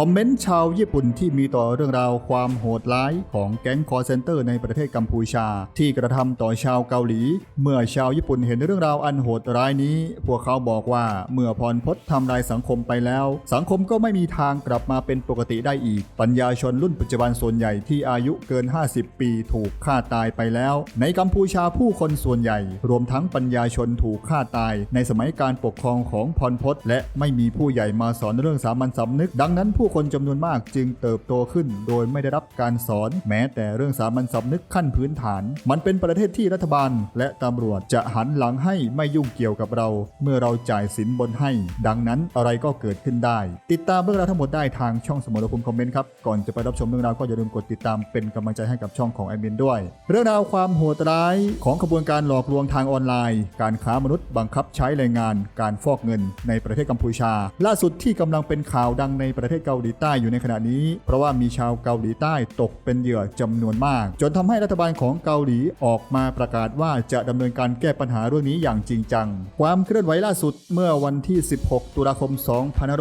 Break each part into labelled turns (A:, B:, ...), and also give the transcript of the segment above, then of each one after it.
A: คอมเมนต์ชาวญี่ปุ่นที่มีต่อเรื่องราวความโหดร้ายของแก๊งคอร์เซนเตอร์ในประเทศกัมพูชา ที่กระทำต่อชาวเกาหลี เมื่อชาวญี่ปุ่นเห็นเรื่องราวอันโหดร้ายนี้ พวกเขาบอกว่าเมื่อพรพศทำลายสังคมไปแล้ว สังคมก็ไม่มีทางกลับมาเป็นปกติได้อีก ปัญญาชนรุ่นปัจจุบันส่วนใหญ่ที่อายุเกิน 50 ปีถูกฆ่าตายไปแล้ว ในกัมพูชาผู้คนส่วนใหญ่ รวมทั้งปัญญาชนถูกฆ่าตาย ในสมัยการปกครองของพรพศและไม่มีผู้ใหญ่มาสอนเรื่องสามัญสำนึก ดังนั้นผู้คนจำนวนมากจึงเติบโตขึ้น โดยไม่ได้รับการสอน แม้แต่เรื่องสามัญสำนึกขั้นพื้นฐาน มันเป็นประเทศที่รัฐบาล และตำรวจจะหันหลังให้ไม่ยุ่งเกี่ยวกับเรา เมื่อเราจ่ายสินบนให้ ดังนั้นอะไรก็เกิดขึ้นได้ ติดตามเรื่องราวทั้งหมดได้ทางช่องสมรภูมิคอมเมนต์ครับก่อนจะไปรับชมเรื่องราวก็อย่าลืมกดติดตามเป็นกำลังใจให้กับช่องของแอดมินด้วย เรื่องราวความโหดร้ายของขบวนการหลอกลวงทางออนไลน์ การค้ามนุษย์บังคับใช้แรงงาน การฟอกเงินในประเทศกัมพูชา ล่าสุดที่กำลังเป็นข่าวดังในประเทศเกาหลีใต้อยู่ในขณะนี้ เพราะว่ามีชาวเกาหลีใต้ตกเป็นเหยื่อจำนวนมาก จนทำให้รัฐบาลของเกาหลีออกมาประกาศว่าจะดำเนินการแก้ปัญหาเรื่องนี้อย่างจริงจัง ความเคลื่อนไหวล่าสุดเมื่อวันที่ 16 ตุลาคม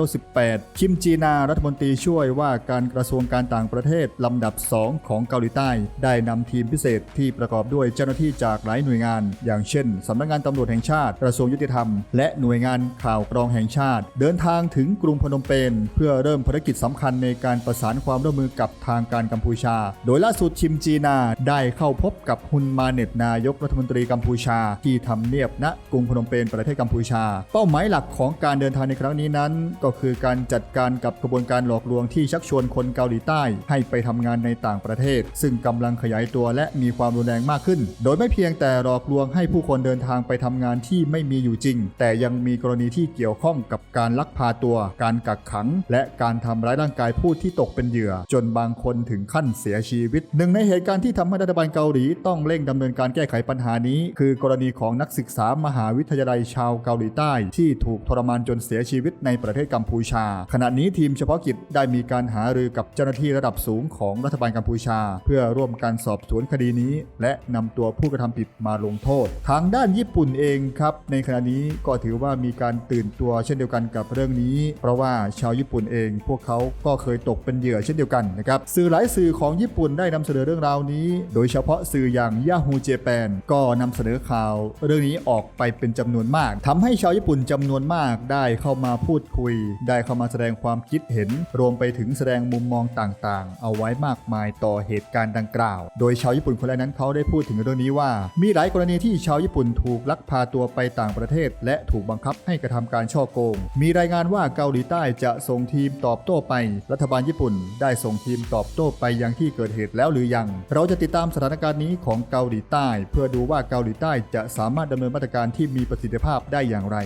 A: 2518 คิมจีนารัฐมนตรีช่วยว่าการกระทรวงการต่างประเทศลำดับ 2 ของเกาหลีใต้ ได้นำทีมพิเศษที่ประกอบด้วยเจ้าหน้าที่จากหลายหน่วยงาน อย่างเช่นสำนักงานตำรวจแห่งชาติ กระทรวงยุติธรรม และหน่วยงานข่าวกรองแห่งชาติ เดินทางถึงกรุงพนมเปญเพื่อเริ่มภารกิจสำคัญในการประสานความร่วมมือกับทางการกัมพูชา โดยล่าสุดชิมจีนาได้เข้าพบกับฮุนมาเน็ตนายกรัฐมนตรีกัมพูชา ที่ทำเนียบณกรุงพนมเปญประเทศกัมพูชา เป้าหมายหลักของการเดินทางในครั้งนี้นั้น ก็คือการจัดการกับกระบวนการหลอกลวงที่ชักชวนคนเกาหลีใต้ ให้ไปทำงานในต่างประเทศ ซึ่งกำลังขยายตัวและมีความรุนแรงมากขึ้น โดยไม่เพียงแต่หลอกลวงให้ผู้คนเดินทางไปทำงานที่ไม่มีอยู่จริง แต่ยังมีกรณีที่เกี่ยวข้องกับการลักพาตัว การกักขัง และการททำร้ายร่างกายผู้ที่ตกเป็นเหยื่อ จนบางคนถึงขั้นเสียชีวิต หนึ่งในเหตุการณ์ที่ทำให้รัฐบาลเกาหลีต้องเร่งดำเนินการแก้ไขปัญหานี้ คือกรณีของนักศึกษามหาวิทยาลัยชาวเกาหลีใต้ ที่ถูกทรมานจนเสียชีวิตในประเทศกัมพูชา ขณะนี้ทีมเฉพาะกิจได้มีการหารือกับเจ้าหน้าที่ระดับสูงของรัฐบาลกัมพูชา เพื่อร่วมการสอบสวนคดีนี้ และนำตัวผู้กระทำผิดมาลงโทษ ทางด้านญี่ปุ่นเองครับ ในขณะนี้ก็ถือว่ามีการตื่นตัวเช่นเดียวกันกับเรื่องนี้ เพราะว่าชาวญี่ปุ่นเองพวกเขาก็เคยตกเป็นเหยื่อเช่นเดียวกันนะครับสื่อหลายสื่อของญี่ปุ่นได้นำเสนอเรื่องราวนี้ โดยเฉพาะสื่ออย่าง Yahoo Japan ก็นำเสนอข่าว เรื่องนี้ออกไปเป็นจำนวนมากทำให้ชาวญี่ปุ่นจำนวนมากได้เข้ามาพูดคุย ได้เข้ามาแสดงความคิดเห็น รวมไปถึงแสดงมุมมองต่างๆ เอาไว้มากมายต่อเหตุการณ์ดังกล่าว โดยชาวญี่ปุ่นคนแรกนั้นเขาได้พูดถึงเรื่องนี้ว่า มีหลายกรณีที่ชาวญี่ปุ่นถูกลักพาตัวไปต่างประเทศ และถูกบังคับให้กระทำการช่อโกง มีรายงานว่าเกาหลีใต้จะส่งทีมตอบโต้ไป รัฐบาลญี่ปุ่น ได้ส่งทีมตอบโต้ไปยังที่เกิดเหตุแล้วหรือยัง เราจะติดตามสถานการณ์นี้ของเกาหลีใต้ เพื่อดูว่าเกาหลีใต้จะสามารถดำเนินมาตรการที่มีประสิทธิภาพได้อย่างไร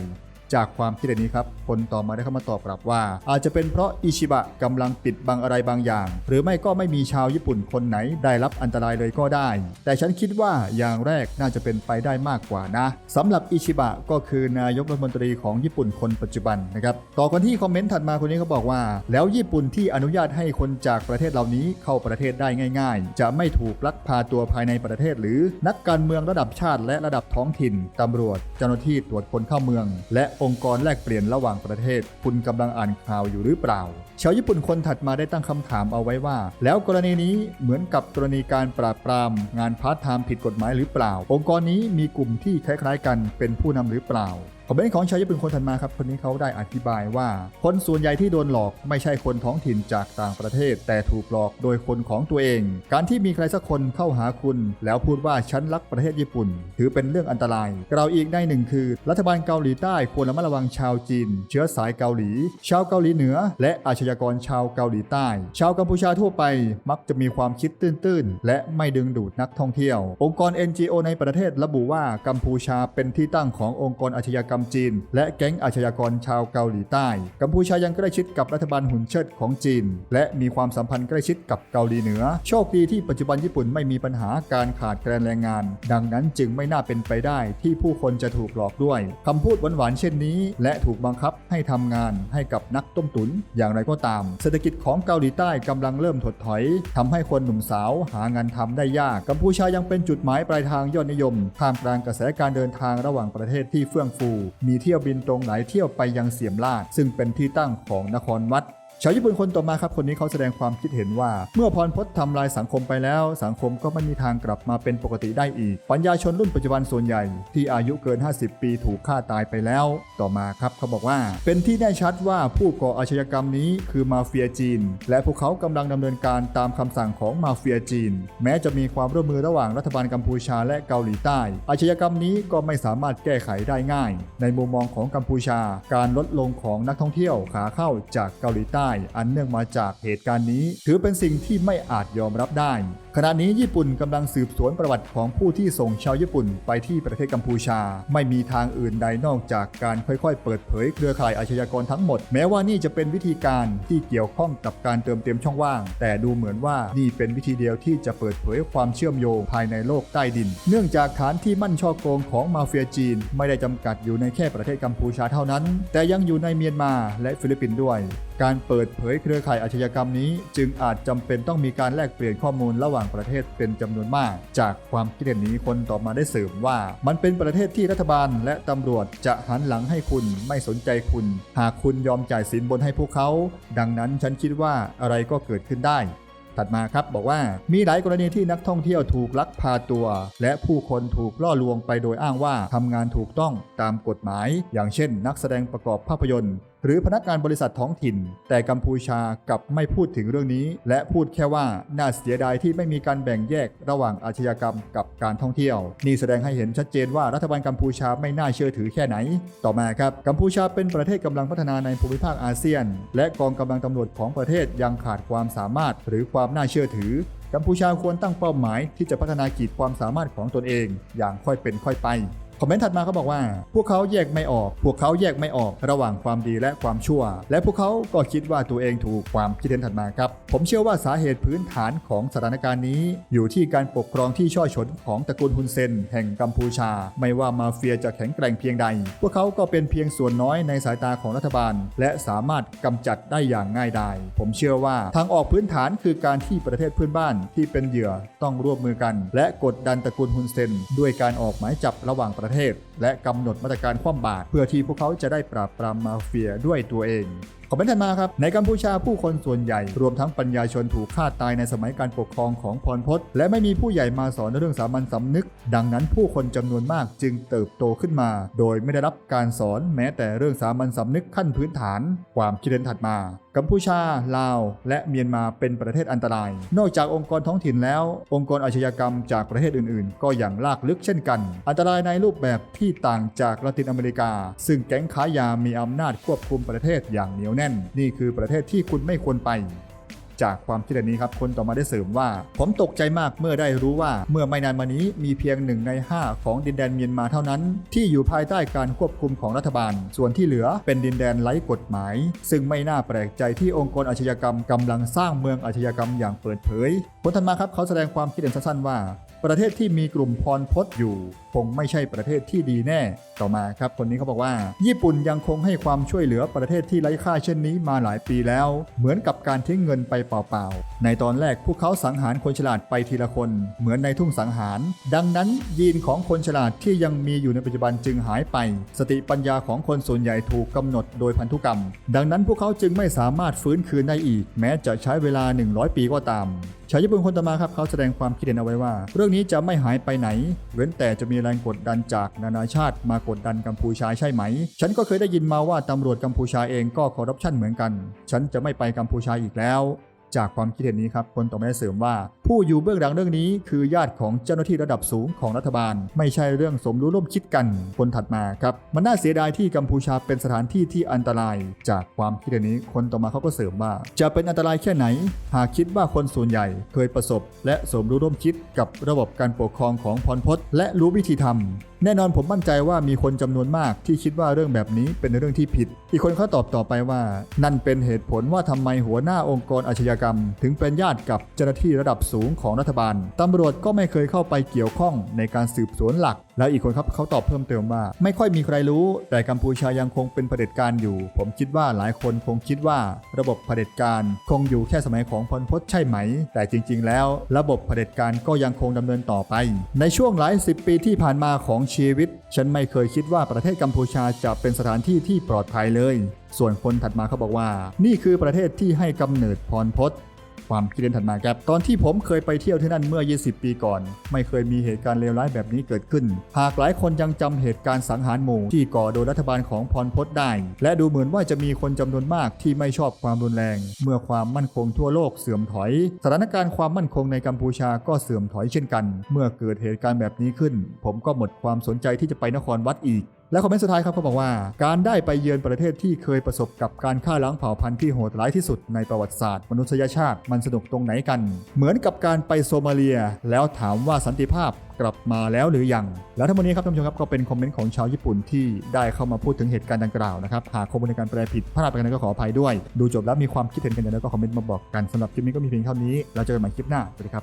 A: จากความคิดเห็นนี้ครับ คนต่อมาได้เข้ามาตอบกลับว่า อาจจะเป็นเพราะอิชิบะกำลังปิดบังอะไรบางอย่าง หรือไม่ก็ไม่มีชาวญี่ปุ่นคนไหนได้รับอันตรายเลยก็ได้ แต่ฉันคิดว่าอย่างแรกน่าจะเป็นไปได้มากกว่านะสำหรับอิชิบะก็คือนายกรัฐมนตรีของญี่ปุ่นคนปัจจุบันนะครับต่อกันที่คอมเมนต์ถัดมาคนนี้เขาบอกว่า แล้วญี่ปุ่นที่อนุญาตให้คนจากประเทศเหล่านี้เข้าประเทศได้ง่าย ๆ จะไม่ถูกลักพาตัวภายในประเทศ หรือนักการเมืองระดับชาติและระดับท้องถิ่นตำรวจ เจ้าหน้าที่ตรวจคนเข้าเมือง และองค์กรแลกเปลี่ยนระหว่างประเทศ คุณกำลังอ่านข่าวอยู่หรือเปล่า ชาวญี่ปุ่นคนถัดมาได้ตั้งคำถามเอาไว้ว่า แล้วกรณีนี้เหมือนกับกรณีการปราบปราม งานพาร์ทไทม์ผิดกฎหมายหรือเปล่า องค์กรนี้มีกลุ่มที่คล้ายๆกันเป็นผู้นำหรือเปล่า อมเมนต์ของชาวญี่ปุ่นคนถัดมาครับ คนนี้เขาได้อธิบายว่า คนส่วนใหญ่ที่โดนหลอกไม่ใช่คนท้องถิ่นจากต่างประเทศ แต่ถูกหลอกโดยคนของตัวเอง การที่มีใครสักคนเข้าหาคุณ แล้วพูดว่าฉันรักประเทศญี่ปุ่น ถือเป็นเรื่องอันตรายกล่าวอีกได้หนึ่งคือ รัฐบาลเกาหลีใต้ควรระมัดระวังชาวจีน เชื้อสายเกาหลี ชาวเกาหลีเหนือ และอาชญากรชาวเกาหลีใต้ ชาวกัมพูชาทั่วไปมักจะมีความคิดตื้นๆและไม่ดึงดูดนักท่องเที่ยว องค์กร NGO ในประเทศระบุว่ากัมพูชาเป็นที่ตั้งขององค์กรอาชญากรรมจีน และแก๊งอาชญากรชาวเกาหลีใต้ กัมพูชายังใกล้ชิดกับรัฐบาลหุ่นเชิดของจีน และมีความสัมพันธ์ใกล้ชิดกับเกาหลีเหนือ โชคดีที่ปัจจุบันญี่ปุ่นไม่มีปัญหาการขาดแคลนแรงงาน ดังนั้นจึงไม่น่าเป็นไปได้ที่ผู้คนจะถูกหลอกด้วยคำพูดหวานๆเช่นนี้ และถูกบังคับ ให้ทำงานให้กับนักต้มตุนอย่างไรก็ตาม เศรษฐกิจของเกาหลีใต้กำลังเริ่มถดถอยทำให้คนหนุ่มสาวหางานทำได้ยาก กัมพูชายังเป็นจุดหมายปลายทางยอดนิยมท่ามกลางกระแสการเดินทางระหว่างประเทศที่เฟื่องฟู มีเที่ยวบินตรงหลายเที่ยวไปยังเสียมราชซึ่งเป็นที่ตั้งของนครวัด ชาวญี่ปุ่นคนต่อมาครับคนนี้เขาแสดงความคิดเห็นว่า เมื่อพรพจน์ทำลายสังคมไปแล้ว สังคมก็ไม่มีทางกลับมาเป็นปกติได้อีก ปัญญาชนรุ่นปัจจุบันส่วนใหญ่ ที่อายุเกิน 50 ปีถูกฆ่าตายไปแล้ว ต่อมาครับเขาบอกว่า เป็นที่แน่ชัดว่าผู้ก่ออาชญากรรมนี้คือมาเฟียจีน และพวกเขากำลังดำเนินการตามคำสั่งของมาเฟียจีน แม้จะมีความร่วมมือระหว่างรัฐบาลกัมพูชาและเกาหลีใต้ อาชญากรรมนี้ก็ไม่สามารถแก้ไขได้ง่าย ในมุมมองของกัมพูชา การลดลงของนักท่องเที่ยวขาเข้าจากเกาหลีใต้อันเนื่องมาจากเหตุการณ์นี้ ถือเป็นสิ่งที่ไม่อาจยอมรับได้ ขณะนี้ญี่ปุ่นกำลังสืบสวนประวัติของผู้ที่ส่งชาวญี่ปุ่นไปที่ประเทศกัมพูชา ไม่มีทางอื่นใดนอกจากการค่อยๆ เปิดเผยเครือข่ายอาชญากรทั้งหมด แม้ว่านี่จะเป็นวิธีการที่เกี่ยวข้องกับการเติมเต็มช่องว่าง แต่ดูเหมือนว่านี่เป็นวิธีเดียวที่จะเปิดเผยความเชื่อมโยงภายในโลกใต้ดิน เนื่องจากฐานที่มั่นช่อโกงของมาเฟียจีน ไม่ได้จำกัดอยู่ในแค่ประเทศกัมพูชาเท่านั้น แต่ยังอยู่ในเมียนมาและฟิลิปปินส์ด้วย การเปิดเผยเครือข่ายอาชญากรรมนี้ จึงอาจจำเป็นต้องมีการแลกเปลี่ยนข้อมูลระหว่างประเทศเป็นจำนวนมาก จากความคิดเห็นนี้คนต่อมาได้เสริมว่า มันเป็นประเทศที่รัฐบาลและตำรวจจะหันหลังให้คุณไม่สนใจคุณ หากคุณยอมจ่ายสินบนให้พวกเขา ดังนั้นฉันคิดว่าอะไรก็เกิดขึ้นได้ถัดมาครับบอกว่ามีหลายกรณีที่นักท่องเที่ยวถูกลักพาตัว และผู้คนถูกล่อลวงไปโดยอ้างว่าทำงานถูกต้องตามกฎหมาย อย่างเช่น นักแสดงประกอบภาพยนตร์ หรือพนักงานบริษัทท้องถิ่น แต่กัมพูชากับไม่พูดถึงเรื่องนี้ และพูดแค่ว่าน่าเสียดายที่ไม่มีการแบ่งแยกระหว่างอาชญากรรมกับการท่องเที่ยว นี่แสดงให้เห็นชัดเจนว่ารัฐบาลกัมพูชาไม่น่าเชื่อถือแค่ไหน ต่อมาครับกัมพูชาเป็นประเทศกำลังพัฒนาในภูมิภาคอาเซียน และกองกำลังตำรวจของประเทศยังขาดความสามารถ หรือความน่าเชื่อถือกัมพูชาควรตั้งเป้าหมายที่จะพัฒนาขีดความสามารถของตนเอง อย่างค่อยเป็นค่อยไป คอมเมนต์ถัดมาเขาบอกว่า พวกเขาแยกไม่ออก พวกเขาแยกไม่ออกระหว่างความดีและความชั่ว และพวกเขาก็คิดว่าตัวเองถูกความคิดเห็นถัดมาครับ ผมเชื่อว่าสาเหตุพื้นฐานของสถานการณ์นี้ อยู่ที่การปกครองที่ช่อฉนของตระกูลฮุนเซน แห่งกัมพูชา ไม่ว่ามาเฟียจะแข็งแกร่งเพียงใด พวกเขาก็เป็นเพียงส่วนน้อยในสายตาของรัฐบาล และสามารถกำจัดได้อย่างง่ายดายผมเชื่อว่าทางออกพื้นฐานคือการที่ประเทศเพื่อนบ้านที่เป็นเหยื่อต้องร่วมมือกัน และกดดันตระกูลฮุนเซน ด้วยการออกหมายจับระหว่างประเทศและกำหนดมาตรการคว่ำบาตรเพื่อที่พวกเขาจะได้ปราบปรามมาเฟียด้วยตัวเอง คอมเมนต์ถัดมาครับในกัมพูชาผู้คนส่วนใหญ่ รวมทั้งปัญญาชนถูกฆ่าตายในสมัยการปกครองของพรพศและไม่มีผู้ใหญ่มาสอนเรื่องสามัญสำนึก ดังนั้นผู้คนจำนวนมากจึงเติบโตขึ้นมา โดยไม่ได้รับการสอนแม้แต่เรื่องสามัญสำนึกขั้นพื้นฐาน ความคิดเห็นถัดมา กัมพูชา ลาว และเมียนมาเป็นประเทศอันตราย นอกจากองค์กรท้องถิ่นแล้ว องค์กรอาชญากรรมจากประเทศอื่นๆ ก็อย่างลากลึกเช่นกัน อันตรายในรูปแบบที่ต่างจากละตินอเมริกา ซึ่งแก๊งค้ายามีอำนาจควบคุมประเทศอย่างเหนียวแน่น นี่คือประเทศที่คุณไม่ควรไป จากความคิดนี้ครับคนต่อมาได้เสริมว่า ผมตกใจมากเมื่อได้รู้ว่า เมื่อไม่นานมานี้มีเพียงหนึ่งใน 5 ของดินแดนเมียนมาเท่านั้น ที่อยู่ภายใต้การควบคุมของรัฐบาล ส่วนที่เหลือเป็นดินแดนไร้กฎหมาย ซึ่งไม่น่าแปลกใจที่องค์กรอาชญากรรมกำลังสร้างเมืองอาชญากรรมอย่างเปิดเผยคนถัดมาครับเขาแสดงความคิดเห็นสั้นๆว่า ประเทศที่มีกลุ่มพรพศอยู่ คงไม่ใช่ประเทศที่ดีแน่ ต่อมาครับคนนี้เขาบอกว่า ญี่ปุ่นยังคงให้ความช่วยเหลือประเทศที่ไร้ค่าเช่นนี้มาหลายปีแล้ว เหมือนกับการทิ้งเงินไปเปล่าๆ ในตอนแรกพวกเขาสังหารคนฉลาดไปทีละคน เหมือนในทุ่งสังหาร ดังนั้นยีนของคนฉลาดที่ยังมีอยู่ในปัจจุบันจึงหายไป สติปัญญาของคนส่วนใหญ่ถูกกำหนดโดยพันธุกรรม ดังนั้นพวกเขาจึงไม่สามารถฟื้นคืนได้อีก แม้จะใช้เวลา 100 ปีก็ตาม ชาวญี่ปุ่นคนต่อมาครับเขาแสดงความคิดเห็นเอาไว้ว่า เรื่องนี้จะไม่หายไปไหน เว้นแต่จะมีแรงกดดันจากนานาชาติมากดดันกัมพูชาใช่ไหม ฉันก็เคยได้ยินมาว่าตำรวจกัมพูชาเองก็คอร์รัปชันเหมือนกัน ฉันจะไม่ไปกัมพูชาอีกแล้ว จากความคิดเห็นนี้ครับคนต่อมาได้เสริมว่า ผู้อยู่เบื้องหลังเรื่องนี้ คือญาติของเจ้าหน้าที่ระดับสูงของรัฐบาล ไม่ใช่เรื่องสมรู้ร่วมคิดกันคนถัดมาครับ มันน่าเสียดายที่กัมพูชาเป็นสถานที่ที่อันตราย จากความคิดเห็นนี้คนต่อมาเขาก็เสริมว่า จะเป็นอันตรายแค่ไหน หากคิดว่าคนส่วนใหญ่เคยประสบ และสมรู้ร่วมคิดกับระบบการปกครองของพรพศและรู้วิธีทำแน่นอนผมมั่นใจว่ามีคนจำนวนมากที่คิดว่าเรื่องแบบนี้เป็นเรื่องที่ผิด อีกคนเขาตอบต่อไปว่า นั่นเป็นเหตุผลว่าทำไมหัวหน้าองค์กรอาชญากรรมถึงเป็นญาติกับเจ้าหน้าที่ระดับสูงของรัฐบาลตำรวจก็ไม่เคยเข้าไปเกี่ยวข้องในการสืบสวนหลัก แล้วอีกคนครับเขาตอบเพิ่มเติมว่า ไม่ค่อยมีใครรู้ แต่กัมพูชายังคงเป็นเผด็จการอยู่ ผมคิดว่าหลายคนคงคิดว่า ระบบเผด็จการคงอยู่แค่สมัยของพลพศใช่ไหม แต่จริง ๆ แล้ว ระบบเผด็จการก็ยังคงดำเนินต่อไป ในช่วงหลายสิบปีที่ผ่านมาของชีวิต ฉันไม่เคยคิดว่าประเทศกัมพูชาจะเป็นสถานที่ที่ปลอดภัยเลย ส่วนคนถัดมาเขาบอกว่า นี่คือประเทศที่ให้กำเนิดพรพศความคิดเห็นถัดมาครับ ตอนที่ผมเคยไปเที่ยวที่นั่นเมื่อ 20 ปีก่อน ไม่เคยมีเหตุการณ์เลวร้ายแบบนี้เกิดขึ้น หากหลายคนยังจำเหตุการณ์สังหารหมู่ที่ก่อโดยรัฐบาลของพรพศได้ และดูเหมือนว่าจะมีคนจำนวนมากที่ไม่ชอบความรุนแรง เมื่อความมั่นคงทั่วโลกเสื่อมถอย สถานการณ์ความมั่นคงในกัมพูชาก็เสื่อมถอยเช่นกัน เมื่อเกิดเหตุการณ์แบบนี้ขึ้น ผมก็หมดความสนใจที่จะไปนครวัดอีก และคอมเมนต์สุดท้ายครับเขาบอกว่า การได้ไปเยือนประเทศที่เคยประสบกับการฆ่าล้างเผ่าพันธุ์ที่โหดร้ายที่สุดในประวัติศาสตร์มนุษยชาติมันสนุกตรงไหนกัน เหมือนกับการไปโซมาเลีย แล้วถามว่าสันติภาพกลับมาแล้วหรือยัง แล้วทั้งหมดนี้ครับท่านผู้ชมครับก็เป็นคอมเมนต์ของชาวญี่ปุ่นที่ได้เข้ามาพูดถึงเหตุการณ์ดังกล่าวนะครับหากข้อมูลในการแปลผิดพลาดไปกันนั้นก็ขออภัยด้วย ดูจบแล้วมีความคิดเห็นกันอย่างไรก็คอมเมนต์มาบอกกันสำหรับคลิปนี้ก็มีเพียงเท่านี้แล้วเจอกันใหม่คลิปหน้าสวัสดีครับ